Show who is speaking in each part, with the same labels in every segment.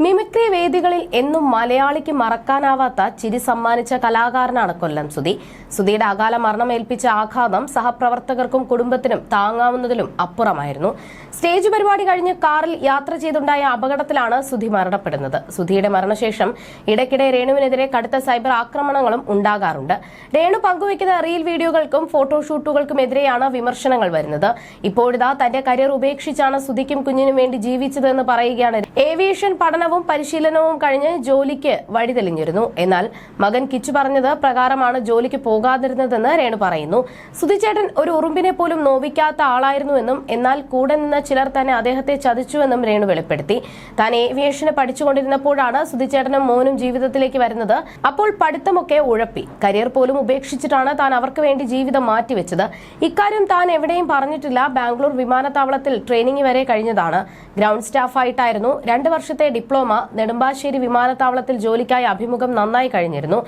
Speaker 1: Mimicry വേദികളിൽ എന്നും മലയാളിക്ക് മറക്കാനാവാത്ത ചിരി സമ്മാനിച്ച കലാകാരനാണ് കൊല്ലം സുധി. സുധിയുടെ അകാല മരണം ഏൽപ്പിച്ച ആഘാതം സഹപ്രവർത്തകർക്കും കുടുംബത്തിനും താങ്ങാവുന്നതിലും അപ്പുറമായിരുന്നു. സ്റ്റേജ് പരിപാടി കഴിഞ്ഞ് കാറിൽ യാത്ര ചെയ്തുണ്ടായ അപകടത്തിലാണ് സുധി മരണപ്പെടുന്നത്. സുധിയുടെ മരണശേഷം ഇടയ്ക്കിടെ രേണുവിനെതിരെ കടുത്ത സൈബർ ആക്രമണങ്ങളും ഉണ്ടാകാറുണ്ട്. രേണു പങ്കുവയ്ക്കുന്ന റീൽ വീഡിയോകൾക്കും ഫോട്ടോഷൂട്ടുകൾക്കുമെതിരെയാണ് വിമർശനങ്ങൾ വരുന്നത്. ഇപ്പോഴിതാ തന്റെ കരിയർ ഉപേക്ഷിച്ചാണ് സുധിക്കും കുഞ്ഞിനും വേണ്ടി ജീവിച്ചതെന്ന് പറയുകയാണ്. ഏവിയേഷൻ പഠനവും പരിശീലനവും കഴിഞ്ഞ് ജോലിക്ക് വഴിതെളിഞ്ഞിരുന്നു. എന്നാൽ മകൻ കിച്ചു പറഞ്ഞത് പ്രകാരമാണ് ജോലിക്ക് പോകാതിരുന്നതെന്ന് രേണു പറയുന്നു. സുധിച്ചേട്ടൻ ഒരു ഉറുമ്പിനെ പോലും നോവിക്കാത്ത ആളായിരുന്നുവെന്നും എന്നാൽ കൂടെ നിന്ന ചിലർ തന്നെ അദ്ദേഹത്തെ ചതിച്ചുവെന്നും രേണു വെളിപ്പെടുത്തി. താൻ ഏവിയേഷന് പഠിച്ചുകൊണ്ടിരുന്നപ്പോഴാണ് സുധിച്ചേട്ടനും മോനും ജീവിതത്തിലേക്ക് വരുന്നത്. അപ്പോൾ പഠിത്തമൊക്കെ ഉഴപ്പി. കരിയർ പോലും ഉപേക്ഷിച്ചിട്ടാണ് താൻ അവർക്ക് വേണ്ടി ജീവിതം മാറ്റിവെച്ചത്. ഇക്കാര്യം താൻ എവിടെയും പറഞ്ഞിട്ടില്ല. ബാംഗ്ലൂർ വിമാനത്താവളത്തിൽ ട്രെയിനിങ് വരെ കഴിഞ്ഞതാണ്. ഗ്രൗണ്ട് സ്റ്റാഫായിട്ടായിരുന്നു രണ്ട് വർഷത്തെ ഡിപ്ലോമ നെടുമ്പാശ്ശേരി വിമാനത്താവളത്തിൽ ജോലിക്കായി അഭിമുഖം നന്നായി കഴിഞ്ഞിരുന്നു.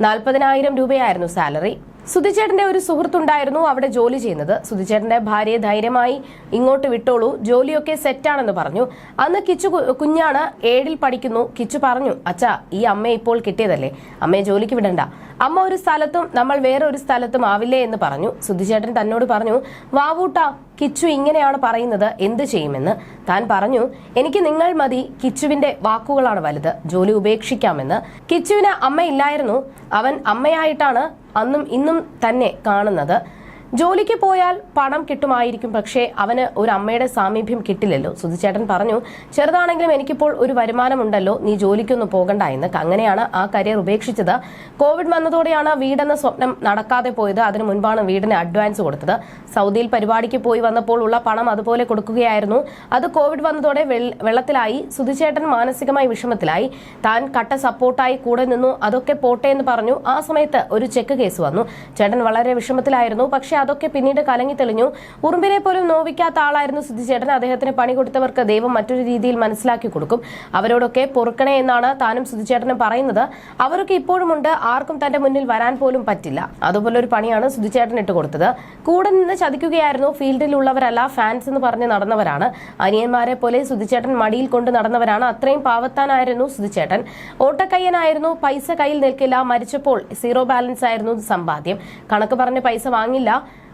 Speaker 1: നാൽപ്പതിനായിരം രൂപയായിരുന്നു സാലറി. സുധിച്ചേട്ടന്റെ ഒരു സുഹൃത്തുണ്ടായിരുന്നു അവിടെ ജോലി ചെയ്യുന്നത്. സുധിച്ചേട്ടന്റെ ഭാര്യയെ ധൈര്യമായി ഇങ്ങോട്ട് വിട്ടോളൂ. ജോലിയൊക്കെ സെറ്റാണെന്ന് പറഞ്ഞു. അന്ന് കിച്ചു കുഞ്ഞാണ് ഏഴിൽ പഠിക്കുന്നു. കിച്ചു പറഞ്ഞു അച്ഛാ ഈ അമ്മയെ ഇപ്പോൾ കിട്ടിയതല്ലേ? അമ്മയെ ജോലിക്ക് വിടണ്ട. അമ്മ ഒരു സ്ഥലത്തും നമ്മൾ വേറെ ഒരു സ്ഥലത്തും ആവില്ലേ എന്ന് പറഞ്ഞു. സുധിചേട്ടൻ തന്നോട് പറഞ്ഞു വാവൂട്ട കിച്ചു ഇങ്ങനെയാണ് പറയുന്നത്. എന്ത് ചെയ്യുമെന്ന്? താൻ പറഞ്ഞു എനിക്ക് നിങ്ങൾ മതി കിച്ചുവിന്റെ വാക്കുകളാണ് വലുത്. ജോലി ഉപേക്ഷിക്കാമെന്ന്. കിച്ചുവിന് അമ്മയില്ലായിരുന്നു. അവൻ അമ്മയായിട്ടാണ് അന്നും ഇന്നും തന്നെ കാണുന്നത്. ജോലിക്ക് പോയാൽ പണം കിട്ടുമായിരിക്കും പക്ഷേ അവന് ഒരു അമ്മയുടെ സാമീപ്യം കിട്ടില്ലല്ലോ. സുധിച്ചേട്ടൻ പറഞ്ഞു ചെറുതാണെങ്കിലും എനിക്കിപ്പോൾ ഒരു വരുമാനമുണ്ടല്ലോ നീ ജോലിക്കൊന്നും പോകണ്ട എന്ന് അങ്ങനെയാണ് ആ കരിയർ ഉപേക്ഷിച്ചത്. കോവിഡ് വന്നതോടെയാണ് വീടെന്ന സ്വപ്നം നടക്കാതെ പോയത്. അതിനു മുൻപാണ് വീടിന് അഡ്വാൻസ് കൊടുത്തത്. സൗദിയിൽ പരിപാടിക്ക് പോയി വന്നപ്പോൾ ഉള്ള പണം അതുപോലെ കൊടുക്കുകയായിരുന്നു. അത് കോവിഡ് വന്നതോടെ വെള്ള- വെള്ളത്തിലായി. സുധിച്ചേട്ടൻ മാനസികമായി വിഷമത്തിലായി. താൻ കട്ട സപ്പോർട്ടായി കൂടെ നിന്നു. അതൊക്കെ പോട്ടെ എന്ന് പറഞ്ഞു. ആ സമയത്ത് ഒരു ചെക്ക് കേസ് വന്നു. ചേട്ടൻ വളരെ വിഷമത്തിലായിരുന്നു. പക്ഷേ അതൊക്കെ പിന്നീട് കലങ്ങി തെളിഞ്ഞു. ഉറുമ്പിനെ പോലും നോവിക്കാത്ത ആളായിരുന്നു സിദ്ധിച്ചേട്ടൻ. അദ്ദേഹത്തിന് പണി കൊടുത്തവർക്ക് ദൈവം മറ്റൊരു രീതിയിൽ മനസ്സിലാക്കി കൊടുക്കും. അവരോടൊക്കെ പൊറുക്കണേ എന്നാണ് താനും സുധിച്ചേട്ടനും പറയുന്നത്. അവരൊക്കെ ഇപ്പോഴുമുണ്ട് ആർക്കും തന്റെ മുന്നിൽ വരാൻ പോലും പറ്റില്ല. അതുപോലെ ഒരു പണിയാണ് സുധിച്ചേട്ടൻ ഇട്ട് കൊടുത്തത്. കൂടെ നിന്ന് ചതിക്കുകയായിരുന്നു. ഫീൽഡിലുള്ളവരല്ല ഫാൻസ് എന്ന് പറഞ്ഞ് നടന്നവരാണ്. അനിയന്മാരെ പോലെ സുധിച്ചേട്ടൻ മടിയിൽ കൊണ്ട് നടന്നവരാണ്. അത്രയും പാവത്താനായിരുന്നു സുധിച്ചേട്ടൻ ഓട്ടക്കയ്യനായിരുന്നു. പൈസ കയ്യിൽ നിൽക്കില്ല. മരിച്ചപ്പോൾ സീറോ ബാലൻസ് ആയിരുന്നു സമ്പാദ്യം. കണക്ക് പറഞ്ഞ് പൈസ വാങ്ങില്ല.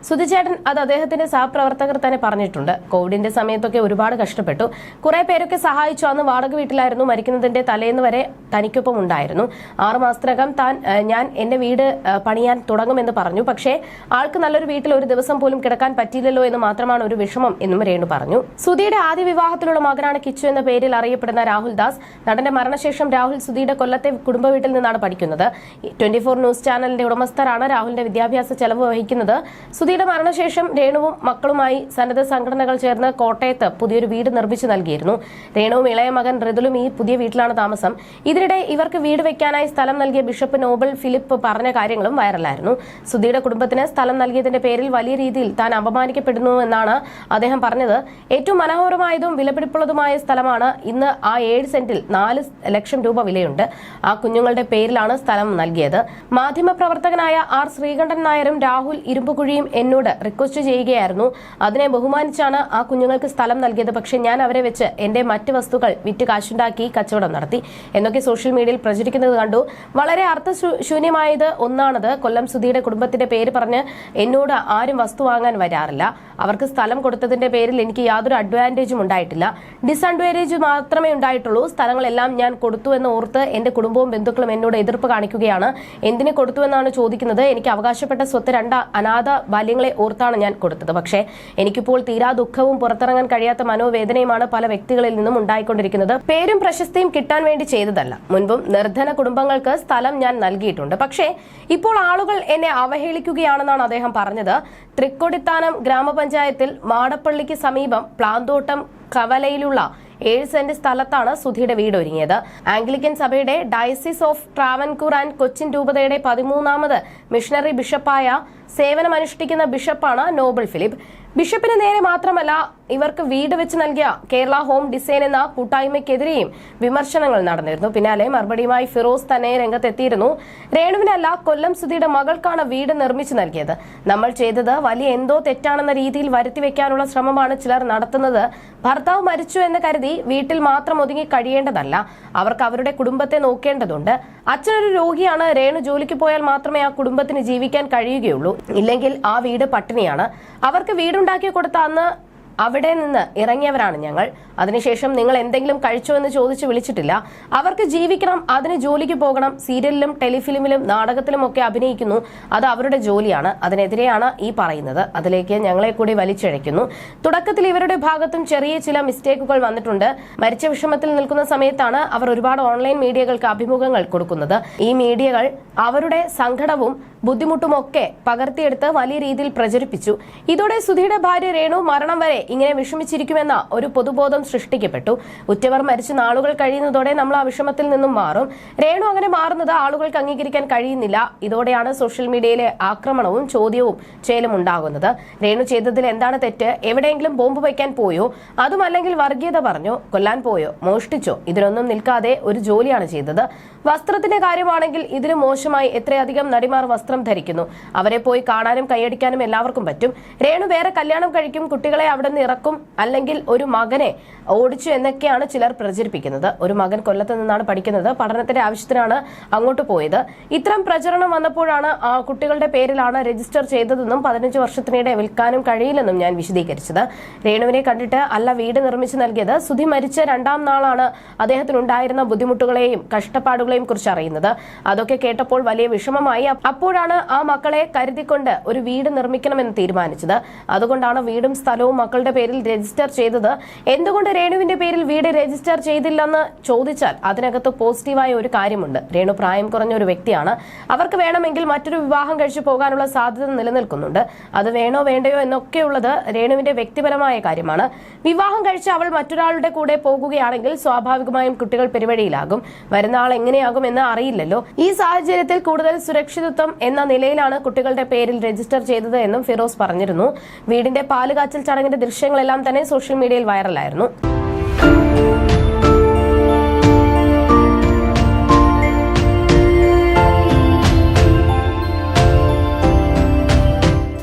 Speaker 1: സുധിച്ചേട്ടൻ അത് അദ്ദേഹത്തിന്റെ സഹപ്രവർത്തകർ തന്നെ പറഞ്ഞിട്ടുണ്ട്. കോവിഡിന്റെ സമയത്തൊക്കെ ഒരുപാട് കഷ്ടപ്പെട്ടു. കുറെ പേരൊക്കെ സഹായിച്ചു. അന്ന് വാടക വീട്ടിലായിരുന്നു. മരിക്കുന്നതിന്റെ തലേന്ന് വരെ തനിക്കൊപ്പം ഉണ്ടായിരുന്നു. ആറുമാസത്തിനകം താൻ ഞാൻ എന്റെ വീട് പണിയാൻ തുടങ്ങുമെന്ന് പറഞ്ഞു. പക്ഷേ ആൾക്ക് നല്ലൊരു വീട്ടിൽ ഒരു ദിവസം പോലും കിടക്കാൻ പറ്റിയില്ലല്ലോ എന്ന് മാത്രമാണ് ഒരു വിഷമം എന്നും രേണു പറഞ്ഞു. സുധിയുടെ ആദ്യ വിവാഹത്തിലുള്ള മകനാണ് കിച്ചു എന്ന പേരിൽ അറിയപ്പെടുന്ന രാഹുൽ ദാസ്. നടന്റെ മരണശേഷം രാഹുൽ സുധിയുടെ കൊല്ലത്തെ കുടുംബ വീട്ടിൽ നിന്നാണ് പഠിക്കുന്നത്. ട്വന്റി ഫോർ ന്യൂസ് ചാനലിന്റെ ഉടമസ്ഥരാണ് രാഹുലിന്റെ വിദ്യാഭ്യാസ ചെലവ് വഹിക്കുന്നത്. സുധിയുടെ മരണശേഷം രേണുവും മക്കളുമായി സന്നദ്ധ സംഘടനകൾ ചേർന്ന് കോട്ടയത്ത് പുതിയൊരു വീട് നിർമ്മിച്ചു നൽകിയിരുന്നു. രേണുവും ഇളയ മകൻ ഋതുലും ഈ പുതിയ വീട്ടിലാണ് താമസം. ഇതിനിടെ ഇവർക്ക് വീട് വെക്കാനായി സ്ഥലം നൽകിയ ബിഷപ്പ് നോബൽ ഫിലിപ്പ് പറഞ്ഞ കാര്യങ്ങളും വൈറലായിരുന്നു. സുധിയുടെ കുടുംബത്തിന് സ്ഥലം നൽകിയതിന്റെ പേരിൽ വലിയ രീതിയിൽ താൻ അപമാനിക്കപ്പെടുന്നു എന്നാണ് അദ്ദേഹം പറഞ്ഞത്. ഏറ്റവും മനോഹരമായതും വിലപിടിപ്പുള്ളതുമായ സ്ഥലമാണ് ഇന്ന് ആ ഏഴ് സെന്റിൽ നാല് ലക്ഷം രൂപ വിലയുണ്ട്. ആ കുഞ്ഞുങ്ങളുടെ പേരിലാണ് സ്ഥലം നൽകിയത്. മാധ്യമപ്രവർത്തകനായ ആർ ശ്രീകണ്ഠൻ നായരും രാഹുൽ ഇരുമ്പുകുഴിയും എന്നോട് റിക്വസ്റ്റ് ചെയ്യുകയായിരുന്നു. അതിനെ ബഹുമാനിച്ചാണ് ആ കുഞ്ഞുങ്ങൾക്ക് സ്ഥലം നൽകിയത്. പക്ഷേ ഞാൻ അവരെ വെച്ച് എന്റെ മറ്റ് വസ്തുക്കൾ വിറ്റ് കാശുണ്ടാക്കി കച്ചവടം നടത്തി. എന്നൊക്കെ സോഷ്യൽ മീഡിയയിൽ പ്രചരിക്കുന്നത് കണ്ടു. വളരെ അർത്ഥശൂന്യമായത് ഒന്നാണത്. കൊല്ലം സുധിയുടെ കുടുംബത്തിന്റെ പേര് പറഞ്ഞ് എന്നോട് ആരും വസ്തു വാങ്ങാൻ വരാറില്ല. അവർക്ക് സ്ഥലം കൊടുത്തതിന്റെ പേരിൽ എനിക്ക് യാതൊരു അഡ്വാന്റേജും ഉണ്ടായിട്ടില്ല. ഡിസ്അഡ്വാന്റേജ് മാത്രമേ ഉണ്ടായിട്ടുള്ളൂ. സ്ഥലങ്ങളെല്ലാം ഞാൻ കൊടുത്തു എന്ന് ഓർത്ത് എന്റെ കുടുംബവും ബന്ധുക്കളും എന്നോട് എതിർപ്പ് കാണിക്കുകയാണ്. എന്തിന് കൊടുത്തു എന്നാണ് ചോദിക്കുന്നത്. എനിക്ക് അവകാശപ്പെട്ട സ്വത്ത് രണ്ട് അനാഥ ബാല്യങ്ങളെ ഓർത്താണ് ഞാൻ കൊടുത്തത്. പക്ഷേ എനിക്കിപ്പോൾ തീരാ ദുഃഖവും പുറത്തിറങ്ങാൻ കഴിയാത്ത മനോവേദനയുമാണ് പല വ്യക്തികളിൽ നിന്നും ഉണ്ടായിക്കൊണ്ടിരിക്കുന്നത്. പേരും പ്രശസ്തിയും കിട്ടാൻ വേണ്ടി ചെയ്തതല്ല. മുൻപും നിർധന കുടുംബങ്ങൾക്ക് സ്ഥലം ഞാൻ നൽകിയിട്ടുണ്ട്. പക്ഷേ ഇപ്പോൾ ആളുകൾ എന്നെ അവഹേളിക്കുകയാണെന്നാണ് അദ്ദേഹം പറഞ്ഞത്. തൃക്കൊടിത്താനം ഗ്രാമപഞ്ചായത്തിൽ മാടപ്പള്ളിക്ക് സമീപം പ്ലാന്തോട്ടം കവലയിലുള്ള ഏഴ് സെന്റ് സ്ഥലത്താണ് സുധിയുടെ വീട് ഒരുങ്ങിയത്. ആംഗ്ലിക്കൻ സഭയുടെ diocese of Travancore and Cochin രൂപതയുടെ പതിമൂന്നാമത് മിഷണറി ബിഷപ്പായ സേവനമനുഷ്ഠിക്കുന്ന ബിഷപ്പാണ് നോബിൾ ഫിലിപ്പ്. ബിഷപ്പിന് നേരെ മാത്രമല്ല ഇവർക്ക് വീട് വെച്ച് നൽകിയ കേരള ഹോം ഡിസൈൻ എന്ന കൂട്ടായ്മയ്ക്കെതിരെയും വിമർശനങ്ങൾ നടന്നിരുന്നു. പിന്നാലെ മറുപടിയുമായി ഫിറോസ് തന്നെ രംഗത്തെത്തിയിരുന്നു. രേണുവിനല്ല കൊല്ലം സുധിയുടെ മകൾക്കാണ് വീട് നിർമ്മിച്ചു നൽകിയത്. നമ്മൾ ചെയ്തത് വലിയ എന്തോ തെറ്റാണെന്ന രീതിയിൽ വരുത്തി വെക്കാനുള്ള ശ്രമമാണ് ചിലർ നടത്തുന്നത്. ഭർത്താവ് മരിച്ചു എന്ന് കരുതി വീട്ടിൽ മാത്രം ഒതുങ്ങി കഴിയേണ്ടതല്ല. അവർക്ക് അവരുടെ കുടുംബത്തെ നോക്കേണ്ടതുണ്ട്. അച്ഛനൊരു രോഗിയാണ്. രേണു ജോലിക്ക് പോയാൽ മാത്രമേ ആ കുടുംബത്തിന് ജീവിക്കാൻ കഴിയുകയുള്ളൂ. ഇല്ലെങ്കിൽ ആ വീട് പട്ടിണിയാണ്. അവർക്ക് വീടുണ്ടാക്കി കൊടുത്ത അന്ന് അവിടെ നിന്ന് ഇറങ്ങിയവരാണ് ഞങ്ങൾ. അതിനുശേഷം നിങ്ങൾ എന്തെങ്കിലും കഴിച്ചോ എന്ന് ചോദിച്ച് വിളിച്ചിട്ടില്ല. അവർക്ക് ജീവിക്കണം അതിന് ജോലിക്ക് പോകണം. സീരിയലിലും ടെലിഫിലിമിലും നാടകത്തിലും ഒക്കെ അഭിനയിക്കുന്നു. അത് അവരുടെ ജോലിയാണ്. അതിനെതിരെയാണ് ഈ പറയുന്നത്. അതിലേക്ക് ഞങ്ങളെ കൂടി വലിച്ചിഴയ്ക്കുന്നു. തുടക്കത്തിൽ ഇവരുടെ ഭാഗത്തും ചെറിയ ചില മിസ്റ്റേക്കുകൾ വന്നിട്ടുണ്ട്. മരിച്ച വിഷമത്തിൽ നിൽക്കുന്ന സമയത്താണ് അവർ ഒരുപാട് ഓൺലൈൻ മീഡിയകൾക്ക് അഭിമുഖങ്ങൾ കൊടുക്കുന്നത്. ഈ മീഡിയകൾ അവരുടെ സങ്കടവും ബുദ്ധിമുട്ടുമൊക്കെ പകർത്തിയെടുത്ത് വലിയ രീതിയിൽ പ്രചരിപ്പിച്ചു. ഇതോടെ സുധിയുടെ ഭാര്യ രേണു മരണം വരെ ഇങ്ങനെ വിഷമിച്ചിരിക്കുമെന്ന ഒരു പൊതുബോധം സൃഷ്ടിക്കപ്പെട്ടു. ഉറ്റവർ മരിച്ച നാളുകൾ കഴിയുന്നതോടെ നമ്മൾ ആ വിഷമത്തിൽ നിന്നും മാറും. രേണു അങ്ങനെ മാറുന്നത് ആളുകൾക്ക് അംഗീകരിക്കാൻ കഴിയുന്നില്ല. ഇതോടെയാണ് സോഷ്യൽ മീഡിയയിലെ ആക്രമണവും ചോദ്യവും ചേലും ഉണ്ടാകുന്നത്. രേണു ചെയ്തതിൽ എന്താണ് തെറ്റ്? എവിടെയെങ്കിലും ബോംബ് വയ്ക്കാൻ പോയോ? അതുമല്ലെങ്കിൽ വർഗീയത പറഞ്ഞോ? കൊല്ലാൻ പോയോ? മോഷ്ടിച്ചോ? ഇതിനൊന്നും നിൽക്കാതെ ഒരു ജോലിയാണ് ചെയ്തത്. വസ്ത്രത്തിന്റെ കാര്യമാണെങ്കിൽ ഇതിന് മോശമായി എത്രയധികം നടിമാർ വസ്ത്രം ധരിക്കുന്നു. അവരെ പോയി കാണാനും കൈയടിക്കാനും എല്ലാവർക്കും പറ്റും. രേണു വേറെ കല്യാണം കഴിക്കും കുട്ടികളെ അവിടെ നിന്ന് ഇറക്കും അല്ലെങ്കിൽ ഒരു മകനെ ഓടിച്ചു എന്നൊക്കെയാണ് ചിലർ പ്രചരിപ്പിക്കുന്നത്. ഒരു മകൻ കൊല്ലത്ത് നിന്നാണ് പഠിക്കുന്നത് പഠനത്തിന്റെ ആവശ്യത്തിനാണ് അങ്ങോട്ട് പോയത്. ഇത്തരം പ്രചരണം വന്നപ്പോഴാണ് ആ കുട്ടികളുടെ പേരിലാണ് രജിസ്റ്റർ ചെയ്തതെന്നും പതിനഞ്ച് വർഷത്തിനിടെ വിൽക്കാനും കഴിയില്ലെന്നും ഞാൻ വിശദീകരിച്ചത്. രേണുവിനെ കണ്ടിട്ട് അല്ല വീട് നിർമ്മിച്ചു നൽകിയത് സുധി മരിച്ച രണ്ടാം നാളാണ് അദ്ദേഹത്തിനുണ്ടായിരുന്ന ബുദ്ധിമുട്ടുകളെയും കഷ്ടപ്പാടുകളെയും കുറിച്ച് അറിയുന്നത്. അതൊക്കെ കേട്ടപ്പോൾ വലിയ വിഷമമായി. അപ്പോഴാണ് ആ മക്കളെ കരുതിക്കൊണ്ട് ഒരു വീട് നിർമ്മിക്കണമെന്ന് തീരുമാനിച്ചത്. അതുകൊണ്ടാണ് വീടും സ്ഥലവും മക്കളുടെ പേരിൽ രജിസ്റ്റർ ചെയ്തത്. എന്തുകൊണ്ട് രേണുവിന്റെ പേരിൽ വീട് രജിസ്റ്റർ ചെയ്തില്ലെന്ന് ചോദിച്ചാൽ അതിനകത്ത് പോസിറ്റീവായ ഒരു കാര്യമുണ്ട്. രേണു പ്രായം കുറഞ്ഞ ഒരു വ്യക്തിയാണ്. അവർക്ക് വേണമെങ്കിൽ മറ്റൊരു വിവാഹം കഴിച്ചു പോകാനുള്ള സാധ്യത നിലനിൽക്കുന്നുണ്ട്. അത് വേണോ വേണ്ടയോ എന്നൊക്കെയുള്ളത് രേണുവിന്റെ വ്യക്തിപരമായ കാര്യമാണ്. വിവാഹം കഴിച്ച് അവൾ മറ്റൊരാളുടെ കൂടെ പോകുകയാണെങ്കിൽ സ്വാഭാവികമായും കുട്ടികൾ പെരുവഴിയിലാകും. വരുന്ന ആൾ എങ്ങനെയാകും എന്ന് അറിയില്ലല്ലോ. ഈ സാഹചര്യത്തിൽ കൂടുതൽ സുരക്ഷിതത്വം എന്ന നിലയിലാണ് കുട്ടികളുടെ പേരിൽ രജിസ്റ്റർ ചെയ്തത് എന്നും ഫിറോസ് പറഞ്ഞിരുന്നു. വീടിന്റെ പാലുകാച്ചൽ ചടങ്ങിന്റെ ദൃശ്യങ്ങളെല്ലാം തന്നെ സോഷ്യൽ മീഡിയയിൽ വൈറലായിരുന്നു.